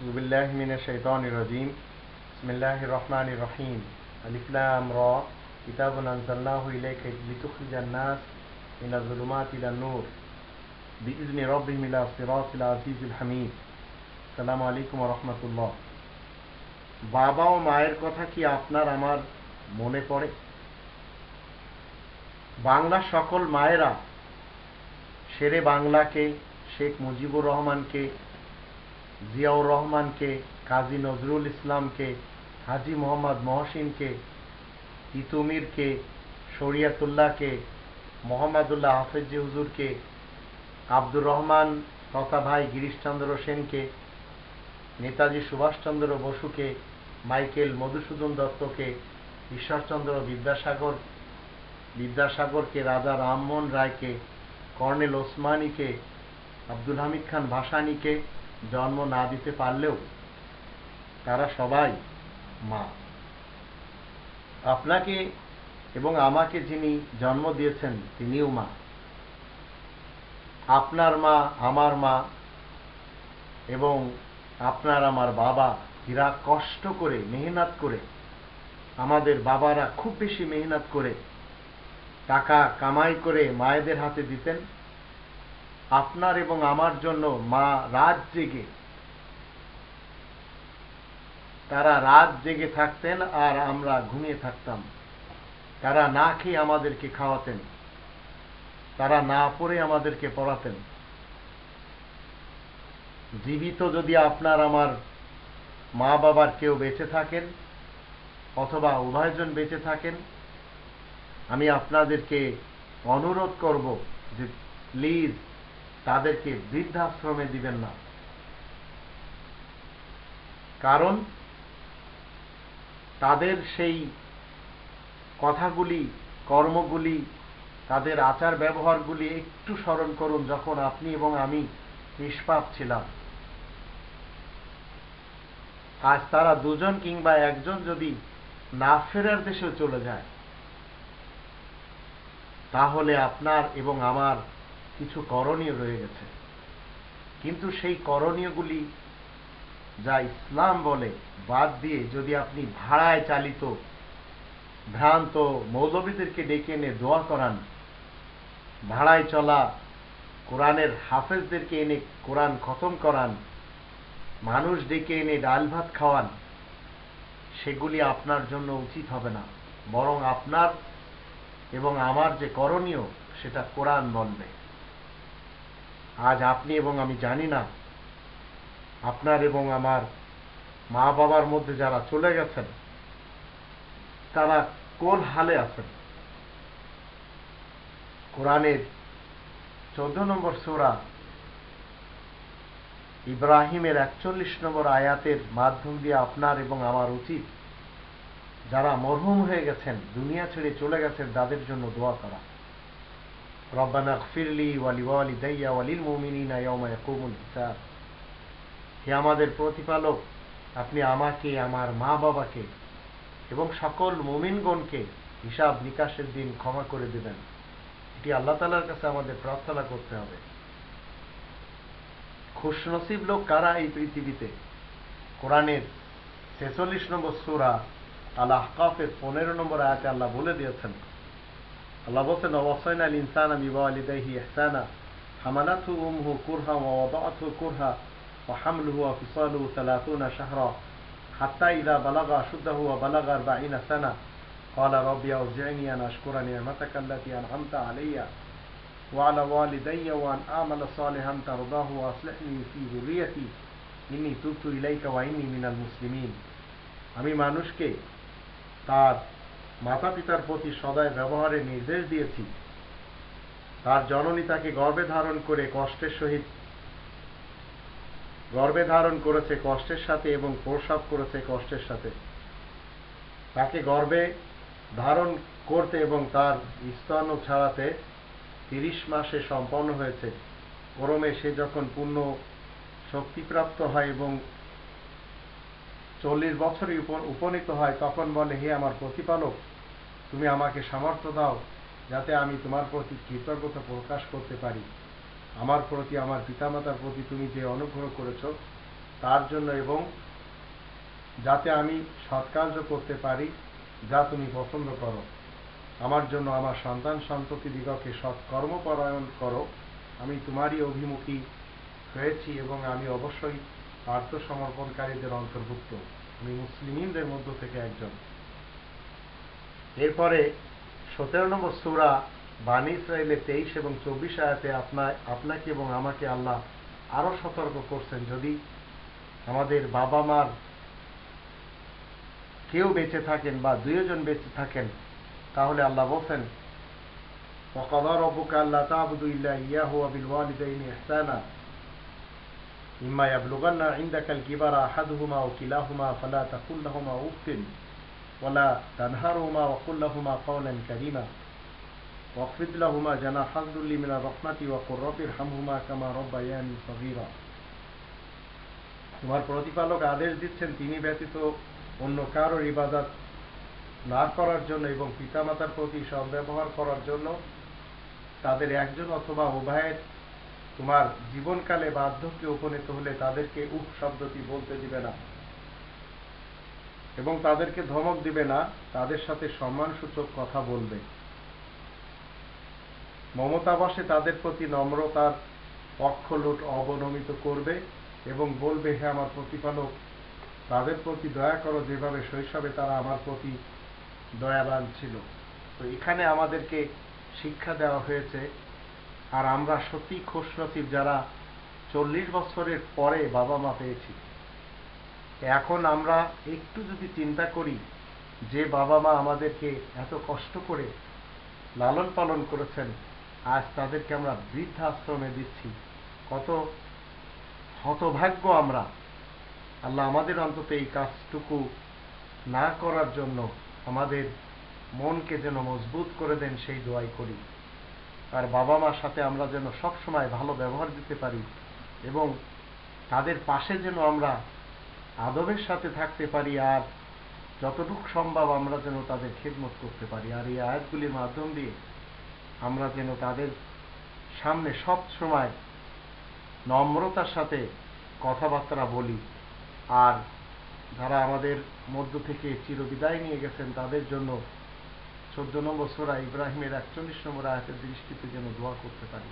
أعوذ بالله من الشيطان الرجيم بسم الله الرحمن الرحيم ألف لام را كتاب أنزلناه إليك لتخرج الناس من الظلمات إلى النور بإذن ربهم إلى صراط العزيز الحميد السلام عليكم ورحمة الله বাবা ও মায়ের কথা কি আপনার আমার মনে পড়ে বাংলা সকল মায়েরা শেরে বাংলাকে শেখ মুজিবুর রহমানকে জিয়াউর রহমানকে, কাজী নজরুল ইসলামকে, হাজি মোহাম্মদ মহসিনকে ইতুমিরকে শরিয়াতুল্লাহকে, মোহাম্মদুল্লাহ হাফেজি হুজুরকে, আব্দুর রহমান তথা ভাই গিরিশচন্দ্র সেনকে, নেতাজি সুভাষচন্দ্র বসুকে, মাইকেল মধুসূদন দত্তকে, ঈশ্বরচন্দ্র বিদ্যাসাগর, বিদ্যাসাগরকে, রাজা রামমোহন রায়কে, কর্নেল ওসমানীকে, আব্দুল হামিদ খান ভাসানীকে জন্ম না দিতে পারলেও তারা সবাই মা। আপনাকে এবং আমাকে যিনি জন্ম দিয়েছেন, তিনিও মা। আপনার মা, আমার মা এবং আপনার আমার বাবা, এরা কষ্ট করে, মেহনত করে, আমাদের বাবারা খুব বেশি মেহনত করে, টাকা কামাই করে মায়েদের হাতে দিতেন। আপনার এবং আমার জন্য মা রাত জেগে। তারা রাত জেগে থাকতেন আর আমরা ঘুমিয়ে থাকতাম। তারা না খেয়ে আমাদেরকে খাওয়াতেন। তারা না পড়ে আমাদেরকে পড়াতেন। জীবিত যদি আপনার আমার মা বাবার কেউ বেঁচে থাকেন অথবা উভয়জন বেঁচে থাকেন, আমি আপনাদেরকে অনুরোধ করব যে প্লিজ তাদেরকে বৃদ্ধাশ্রমে দিবেন না। কারণ তাদের সেই কথাগুলি, কর্মগুলি, তাদের আচার ব্যবহারগুলি একটু স্মরণ করুন যখন আপনি এবং আমি নিষ্পাপ ছিলাম। আজ তারা দুজন কিংবা একজন যদি না ফেরার দেশে চলে যায়, তাহলে আপনার এবং আমার কিছু করণীয় রয়ে গেছে। কিন্তু সেই করণীয়গুলি যা ইসলাম বলে, বাদ দিয়ে যদি আপনি ভাড়ায় চালিত ভ্রান্ত মৌলবীদেরকে ডেকে এনে দোয়া করান, ভাড়ায় চলা কোরআনের হাফেজদেরকে এনে কোরআন খতম করান, মানুষ ডেকে এনে ডাল ভাত খাওয়ান, সেগুলি আপনার জন্য উচিত হবে না। বরং আপনার এবং আমার যে করণীয়, সেটা কোরআন বলবে। আজ আপনি এবং আমি জানি না। আপনার এবং আমার মা বাবার মধ্যে যারা চলে গেছেন, তারা কোন হালে আছেন? কোরআনের চোদ্দ নম্বর সোরা ইব্রাহিমের একচল্লিশ নম্বর আয়াতের মাধ্যম দিয়ে আপনার এবং আমার উচিত যারা মরহুম হয়ে গেছেন, দুনিয়া ছেড়ে চলে গেছেন, তাদের জন্য দোয়া করা। ওয়ালি ওয়ালি দাইয়া ওয়ালিল মুমিনিনা ইয়াউমা ইয়াকুমুল হিসাব হে আমাদের প্রতিপালক, আপনি আমাকে, আমার মা বাবাকে এবং সকল মুমিনগণকে হিসাব নিকাশের দিন ক্ষমা করে দেবেন। এটি আল্লাহ তালার কাছে আমাদের প্রার্থনা করতে হবে। খুশনসিব লোক কারা এই পৃথিবীতে? কোরআনের ছেচল্লিশ নম্বর সুরা আল আহকাফের পনেরো নম্বর আয়াতে আল্লাহ বলে দিয়েছেন আল্লাহ বলছেন অবসৈন আল ইনসান আমি ওয়ালিদাইহি ইহসানা হামালাতহু উমহু কুরহা ওয়া ওয়াদাআতহু কুরহা ওয়া হামলুহু ওয়া ফিসালুহু 30 শাহরা حتى إذا بلغ أشده وبلغ أربعين سنة قال ربي أوزعني أن أشكر نعمتك التي أنعمت علي وعلى والدي وأن أعمل صالحا ترضاه وأصلحني في ذريتي إني تبت إليك وإني من المسلمين আমি মানুষকে তার মাতা পিতার প্রতি সদয় ব্যবহারের নির্দেশ দিয়েছি। তার জননী তাকে গর্বে ধারণ করে কষ্টের সহিত গর্বে ধারণ করেছে কষ্টের সাথে এবং প্রসাব করেছে কষ্টের সাথে। তাকে গর্বে ধারণ করতে এবং তার স্তন ছাড়াতে তিরিশ মাসে সম্পন্ন হয়েছে। ক্রমে সে যখন পূর্ণ শক্তিপ্রাপ্ত হয় এবং চল্লিশ বছরে উপনীত হয়, তখন বলে, হে আমার প্রতিপালক, তুমি আমাকে সামর্থ্য দাও যাতে আমি তোমার প্রতি কৃতজ্ঞতা প্রকাশ করতে পারি। আমার প্রতি, আমার পিতামাতার প্রতি তুমি যে অনুগ্রহ করেছ, তার জন্য এবং যাতে আমি সৎকার্য করতে পারি, যা তুমি পছন্দ করো। আমার জন্য আমার সন্তান সন্ততি দিগকে সৎকর্ম পরায়ণ করো। আমি তোমারই অভিমুখী হয়েছি এবং আমি অবশ্যই আত্মসমর্পণকারীদের অন্তর্ভুক্ত আমি মুসলিমদের মধ্য থেকে একজন এরপরে সতেরো নম্বর সুরা বানী ইসরায়েলের তেইশ এবং চব্বিশ আয়াতে আপনার আপনাকে এবং আমাকে আল্লাহ আরো সতর্ক করছেন যদি আমাদের বাবা মার কেউ বেঁচে থাকেন বা দুইজন বেঁচে থাকেন তাহলে আল্লাহ বলছেন وقضى ربك ألا تعبدوا إلا إياه وبالوالدين إحسانا إما يبلغن عندك الكبر أحدهما أو كلاهما فلا تقل لهما أف ولا تنهرهما وقل لهما قولا كريما واخفض لهما جناح الذل من الرحمة وقل رب ارحمهما كما ربياني صغيرا তোমার প্রতিপালক আদেশ দিচ্ছেন তিনি ব্যতীত অন্য কারোর ইবাদত না করার জন্য এবং পিতামাতার প্রতি সদ্ব্যবহার করার জন্য তাদের একজন অথবা উভয়ের তোমার জীবনকালে বার্ধক্যে উপনীত হলে তাদেরকে উপ শব্দটি বলতে দিবে না। এবং তাদেরকে ধমক দিবে না, তাদের সাথে সম্মানসূচক কথা বলবে। মমতাবশে তাদের প্রতি নম্রতার পক্ষলোট অবনমিত করবে এবং বলবে, হে আমার প্রতিপালক, তাদের প্রতি দয়া করো, যেভাবে শৈশবে তারা আমার প্রতি দয়াবান ছিল। তো এখানে আমাদেরকে শিক্ষা দেওয়া হয়েছে আর আমরা সত্যি খুশনসিব যারা চল্লিশ বছরের পরে বাবা মা পেয়েছি। এখন আমরা একটু যদি চিন্তা করি যে বাবা মা আমাদেরকে এত কষ্ট করে লালন পালন করেছেন, আজ তাদেরকে আমরা বৃদ্ধাশ্রমে দিচ্ছি। কত হতভাগ্য আমরা। আল্লাহ আমাদের অন্তত এই কাজটুকু না করার জন্য আমাদের মনকে যেন মজবুত করে দেন, সেই দোয়াই করি। আর বাবা মার সাথে আমরা যেন সব সময় ভালো ব্যবহার দিতে পারি এবং তাদের পাশে যেন আমরা আদবের সাথে থাকতে পারি আর যতটুকু সম্ভব আমরা যেন তাদের খেদমত করতে পারি। আর এই আয়াতগুলির মাধ্যম দিয়ে আমরা যেন তাদের সামনে সব সময় নম্রতার সাথে কথাবার্তা বলি। আর যারা আমাদের মধ্য থেকে চিরবিদায় নিয়ে গেছেন, তাদের জন্য চোদ্দ নম্বর সোরা ইব্রাহিমের একচল্লিশ নম্বর আয়াতের দৃষ্টিতে যেন দোয়া করতে পারি।